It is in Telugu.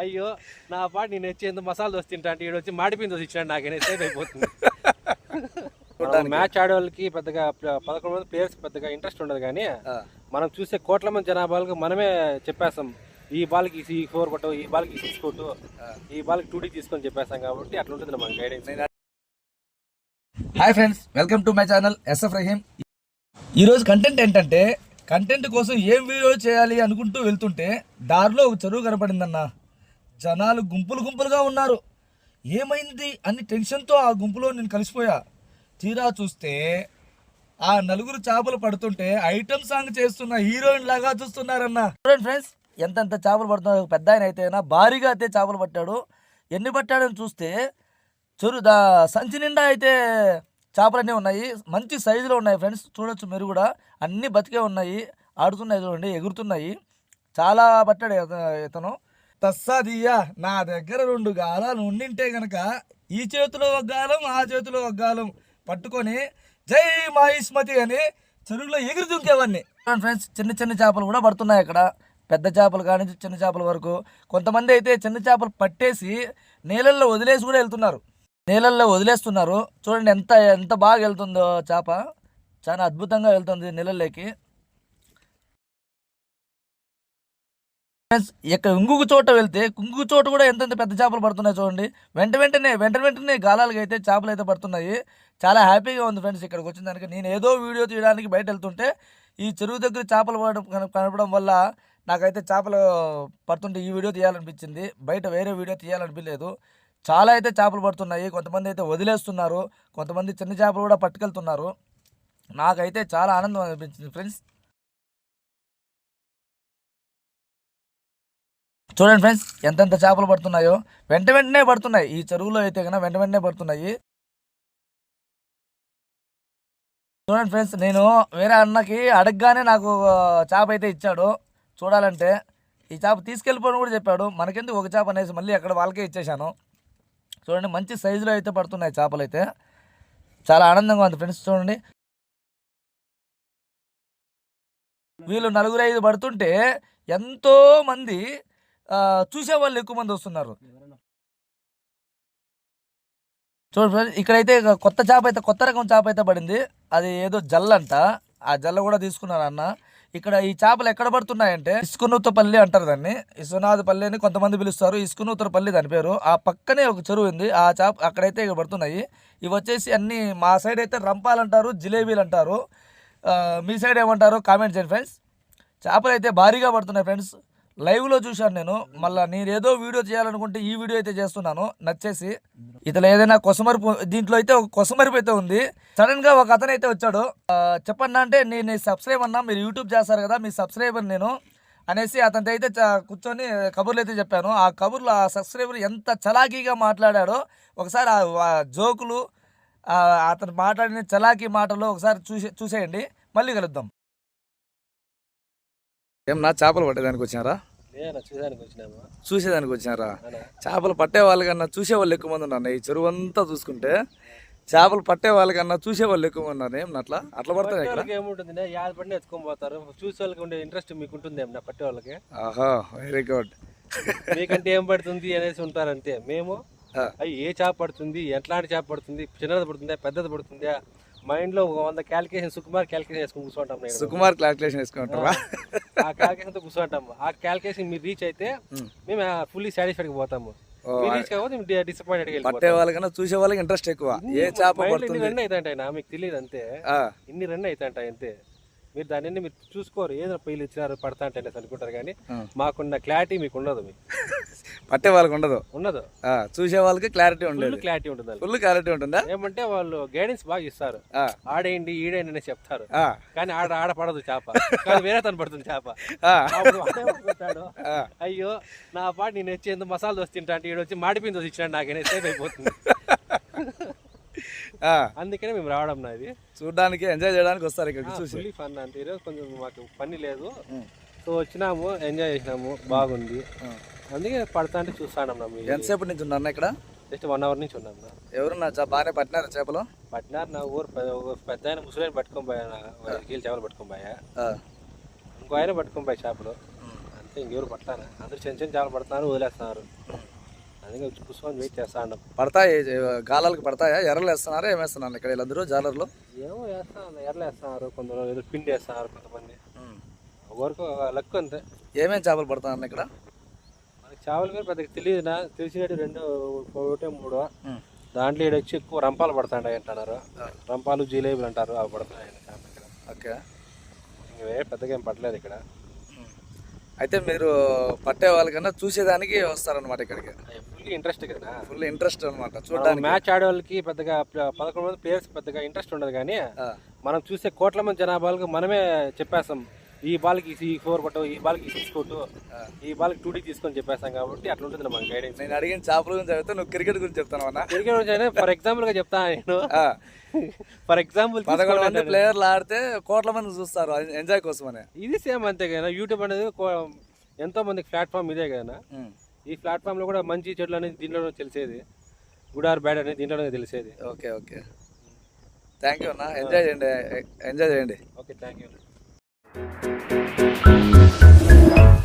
అయ్యో నా పాటు నేను వచ్చి ఎంత మసాలా దోశ తింటా అంటే ఈడు వచ్చి మాడిపోయిన దోశ ఇచ్చినాడు నాకు సేఫ్ అయిపోతుంది. మ్యాచ్ ఆడే వాళ్ళకి పెద్దగా పదకొండు మంది ప్లేయర్స్ పెద్దగా ఇంట్రెస్ట్ ఉండదు కానీ మనం చూసే కోట్ల మంది జనాభాలకు మనమే చెప్పేస్తాం. ఈ బాల్కి ఈ ఫోర్ కొట్టు ఈ బాల్కి సిక్స్ కొట్టు ఈ బాల్కి టూ డీ తీసుకొని చెప్పేస్తాం కాబట్టి అట్లా ఉంటుంది మన guidance hi friends welcome to my channel SF Rahim ఈరోజు కంటెంట్ ఏంటంటే కంటెంట్ కోసం ఏం వీడియో చేయాలి అనుకుంటూ వెళ్తుంటే దారిలో ఒక చెరువు కనపడిందన్న. జనాలు గుంపులు గుంపులుగా ఉన్నారు. ఏమైంది అని టెన్షన్తో ఆ గుంపులో నేను కలిసిపోయా. తీరా చూస్తే ఆ నలుగురు చేపలు పడుతుంటే ఐటమ్ సాంగ్ చేస్తున్న హీరోయిన్ లాగా చూస్తున్నారన్న. చూడండి ఫ్రెండ్స్ ఎంతెంత చేపలు పడుతున్నారు. పెద్ద ఆయన అయితేనా భారీగా అయితే చేపలు పట్టాడు. ఎన్ని పట్టాడని చూస్తే చెరు దా సంచి నిండా అయితే చేపలన్నీ ఉన్నాయి. మంచి సైజులో ఉన్నాయి ఫ్రెండ్స్. చూడొచ్చు మీరు కూడా. అన్నీ బతికే ఉన్నాయి. ఆడుతున్నాయి చూడండి ఎగురుతున్నాయి. చాలా పట్టాడు ఇతను తస్సాదియ్యా నా దగ్గర రెండు గాలాలు ఉండింటే గనక ఈ చేతిలో ఒక గాలం ఆ చేతిలో ఒక గాలం పట్టుకొని జై మాహిష్మతి అని చెరువులో ఎగురు దుంకేవాడిని. ఫ్రెండ్స్ చిన్న చిన్న చేపలు కూడా పడుతున్నాయి అక్కడ. పెద్ద చేపలు కానీ చిన్న చేపల వరకు. కొంతమంది అయితే చిన్న చేపలు పట్టేసి నీళ్ళల్లో వదిలేసి కూడా వెళ్తున్నారు. నీళ్ళల్లో వదిలేస్తున్నారు. చూడండి ఎంత ఎంత బాగా వెళ్తుందో చేప. చాలా అద్భుతంగా వెళ్తుంది నీళ్ళల్లోకి ఫ్రెండ్స్ ఇక్కడ ఇంగుగు చోట వెళ్తే కుంగు చోట కూడా ఎంతెంత పెద్ద చేపలు పడుతున్నాయి చూడండి. వెంట వెంటనే వెంట వెంటనే గాలాలకి అయితే చేపలు అయితే పడుతున్నాయి. చాలా హ్యాపీగా ఉంది ఫ్రెండ్స్ ఇక్కడికి వచ్చిన దానికి. నేను ఏదో వీడియో తీయడానికి బయట వెళ్తుంటే ఈ చెరువు దగ్గర చేపలు పడడం కనపడం కనపడడం వల్ల నాకైతే చేపలు పడుతుంటే ఈ వీడియో తీయాలనిపించింది. బయట వేరే వీడియో తీయాలనిపించలేదు. చాలా అయితే చేపలు పడుతున్నాయి. కొంతమంది అయితే వదిలేస్తున్నారు. కొంతమంది చిన్న చేపలు కూడా పట్టుకెళ్తున్నారు. నాకైతే చాలా ఆనందం అనిపించింది ఫ్రెండ్స్ చూడండి ఫ్రెండ్స్ ఎంతెంత చేపలు పడుతున్నాయో. వెంట వెంటనే పడుతున్నాయి. ఈ చెరువులో అయితే కన్నా వెంట వెంటనే పడుతున్నాయి. చూడండి ఫ్రెండ్స్ నేను వేరే అన్నకి అడగగానే నాకు చేప అయితే ఇచ్చాడు. చూడాలంటే ఈ చేప తీసుకెళ్ళిపోవడం కూడా చెప్పాడు. మనకెందుకు ఒక చేప అనేసి మళ్ళీ అక్కడ వాళ్ళకే ఇచ్చేసాను చూడండి మంచి సైజులో అయితే పడుతున్నాయి చేపలు అయితే. చాలా ఆనందంగా ఉంది ఫ్రెండ్స్ చూడండి. వీళ్ళు నలుగురు ఐదు పడుతుంటే ఎంతో మంది చూసే వాళ్ళు ఎక్కువ మంది వస్తున్నారు. చూడండి ఫ్రెండ్స్ ఇక్కడైతే ఇక కొత్త చేప అయితే కొత్త రకం చేప అయితే పడింది. అది ఏదో జల్ల అంట. ఆ జల్ల కూడా తీసుకున్నారు అన్న. ఇక్కడ ఈ చేపలు ఎక్కడ పడుతున్నాయంటే ఇసుకనూతపల్లి అంటారు దాన్ని. ఇసునాథపల్లి అని కొంతమంది పిలుస్తారు. ఇసుకనూతరపల్లి దాని పేరు. ఆ పక్కనే ఒక చెరువు ఉంది. ఆ చేప అక్కడైతే ఇక పడుతున్నాయి. ఇవి వచ్చేసి అన్ని మా సైడ్ అయితే రంపాలు అంటారు జిలేబీలు అంటారు. మీ సైడ్ ఏమంటారు? కామెంట్ చేయండి ఫ్రెండ్స్. చేపలు అయితే భారీగా పడుతున్నాయి ఫ్రెండ్స్. లైవ్లో చూశాను నేను. మళ్ళీ నేను ఏదో వీడియో చేయాలనుకుంటే ఈ వీడియో అయితే చేస్తున్నాను. నచ్చేసి ఇతను ఏదైనా కొసమరుపు దీంట్లో అయితే ఒక కొసమరుపు అయితే ఉంది. సడన్గా ఒక అతను అయితే వచ్చాడు. చెప్పండి అంటే నేను సబ్స్క్రైబ్ అన్నా మీరు యూట్యూబ్ చేస్తారు కదా మీ సబ్స్క్రైబర్ నేను అనేసి అతనితో అయితే చ- కూర్చొని కబుర్లు అయితే చెప్పాను. ఆ కబుర్లు ఆ సబ్స్క్రైబర్ ఎంత చలాకీగా మాట్లాడాడో ఒకసారి ఆ జోకులు అతను మాట్లాడిన చలాకీ మాటలు ఒకసారి చూసే చూసేయండి. మళ్ళీ కలుద్దాం. ఏం నా చేపలు పట్టేదానికి వచ్చినారా? చూసేదానికి వచ్చినారా? చేపలు పట్టే వాళ్ళకన్నా చూసే వాళ్ళు ఎక్కువ మంది ఉన్నారు. ఈ చెరువు అంతా చూసుకుంటే చేపలు పట్టే వాళ్ళకన్నా చూసే వాళ్ళు ఎక్కువ ఉన్నారు. ఏం అట్లా? అట్లా పడతాయి ఇక్కడ? ఏముంటుంది యాద పడిన ఎత్తుకొని పోతారు. చూసే వాళ్ళకి ఉండే ఇంట్రెస్ట్ మీకు ఉంటుంది ఏమన్నా పట్టే వాళ్ళకి? ఆహా వెరీ గుడ్ మీకంటే ఏం పడుతుంది అనేసి ఉంటారు అంతే మేము అయ్యి ఏ చేప పడుతుంది ఎట్లాంటి చేప పడుతుంది చిన్నది పడుతుందా పెద్దది పడుతుందా? మైండ్లో ఒక వంద క్యాలిక్యులేషన్ సుకుమార్ క్యాలిక్యులేషన్ వేసుకుని కూర్చుంటాం సుకుమార్ క్లారిఫికేషన్ వేసుకుంటారా ఆ క్యాలిక్యులేషన్తో కూర్చుంటాము. ఆ క్యాలిక్యులేషన్ మీరు రీచ్ అయితే మేము ఫుల్లీ సాటిస్ఫైడ్ పోతాము. పట్టే వాళ్ళకన్నా చూసే వాళ్ళకి ఇంట్రెస్ట్ ఎక్కువ. ఏ చేప ఇన్ని రన్ అవుతాయంట మీకు తెలియదు అంతే. ఇన్ని రన్ అవుతాయంట అంతే. మీరు దాన్ని మీరు చూసుకోరు. ఏదో పైలు ఇచ్చినారు పడతా అంటే అనుకుంటారు కానీ. మాకున్న క్లారిటీ మీకు ఉండదు మీకు పట్టే వాళ్ళకి ఉండదు. ఉండదు. ఆ, చూసే వాళ్ళకి క్లారిటీ ఉండదు. క్లారిటీ ఉంటుంది. ఫుల్ క్లారిటీ ఉంటుందా? ఏమంటే వాళ్ళు గైడెన్స్ బాగా ఇస్తారు. ఆ, ఆడేయండి ఈడేయండి అని చెప్తారు. ఆ, కానీ ఆడ ఆడ పడదు చేప. కానీ వేరే తను పడుతుంది చేప. అయ్యో నా పాటు నేను వచ్చి ఎంత మసాలా దోశ తింటా అంటే ఈడు వచ్చి మాడిపోయిన దోశ ఇచ్చినాడు నాకనే సేఫ్ అయిపోతుంది. అందుకనే మేము రావడం నాది చూడ్డానికి ఎంజాయ్ చేయడానికి వస్తారు ఇక్కడికి చూసి. ఫన్ అంటే ఈరోజు కొంచెం మాకు పని లేదు. సో వచ్చినాము ఎంజాయ్ చేసినాము బాగుంది. అందుకే పడతా అంటే చూస్తాను ఎంతసేపు నుంచి ఉన్నా ఇక్కడ? జస్ట్ వన్ అవర్ నుంచి ఉన్నాం ఎవరు నా బాగానే పట్టినారు చేపలు? పట్టినారు నా ఊరు పెద్ద ఆయన ముసలి పట్టుకొని పోయా కీలు చేపలు పట్టుకొని పోయా. ఇంకో ఆయన పట్టుకొని పోయా చేపలు. అంతే ఇంకెవరు పడతాను అందరూ చిన్న చిన్న చేపలు పడుతున్నారు వదిలేస్తున్నారు. అందుకే చూసుకొని వెయిట్ చేస్తా ఉన్నాం. పడతాయి గాలాలకు పడతాయా? ఎర్రలు వేస్తున్నారా? ఏమేస్తున్నారు ఇక్కడ వీళ్ళందరూ జాలర్లో? ఏమో వేస్తున్నారు ఎర్రలు వేస్తున్నారు కొందరు ఏదో పిండి వేస్తున్నారు కొంతమంది. ఒకరికి లక్ అంతే. ఏమేం చేపలు పడుతున్నారు ఇక్కడ? మనకి చేపలు కూడా పెద్దగా తెలియదు నా తెలిసినట్టు రెండు ఒకటే మూడు. దాంట్లో ఈడ వచ్చి ఎక్కువ రంపాలు పడుతుంటాయి అంటున్నారు. రంపాలు జిలేబీలు అంటారు అవి ఇక్కడ. ఓకే. ఇంక పెద్దగా ఏం పడలేదు ఇక్కడ. అయితే మీరు పట్టే వాళ్ళకన్నా చూసేదానికి వస్తారనమాట ఇక్కడికి. ఫుల్ ఇంట్రెస్ట్ కదా. ఫుల్ ఇంట్రెస్ట్ అనమాట చూడడానికి. మ్యాచ్ ఆడే వాళ్ళకి పెద్దగా పదకొండు మంది ప్లేయర్స్ పెద్దగా ఇంట్రెస్ట్ ఉండదు కానీ మనం చూసే కోట్ల మంది జనాభాలకు మనమే చెప్పేస్తాం. ఈ బాల్కి ఈ ఫోర్ కొట్టు ఈ బాల్కి సిక్స్ కొట్టు ఈ బాల్కి టూ డీ తీసుకొని చెప్పేస్తాం కాబట్టి అట్లా ఉంటుంది మన గైడెన్స్ నేను అడిగిన చేపల గురించి చెప్తే నువ్వు క్రికెట్ గురించి చెప్తాను అన్న. క్రికెట్ ఫర్ ఎగ్జాంపుల్గా చెప్తా నేను. ఫర్ ఎగ్జాంపుల్ పదకొండు మంది ప్లేయర్లు ఆడితే కోట్ల మంది చూస్తారు ఎంజాయ్ కోసమని. ఇది సేమ్ అంతే కదా. యూట్యూబ్ అనేది ఎంతో మందికి ప్లాట్ఫామ్ ఇదే కదా. ఈ ప్లాట్ఫామ్లో కూడా మంచి చెట్లు అనేది దీంట్లోనే తెలిసేది. గుడ్ ఆర్ బ్యాడ్ అనేది దీంట్లోనే తెలిసేది. ఓకే ఓకే థ్యాంక్ యూ అన్న. ఎంజాయ్ చేయండి. ఎంజాయ్ చేయండి. Okay thank you Thank you.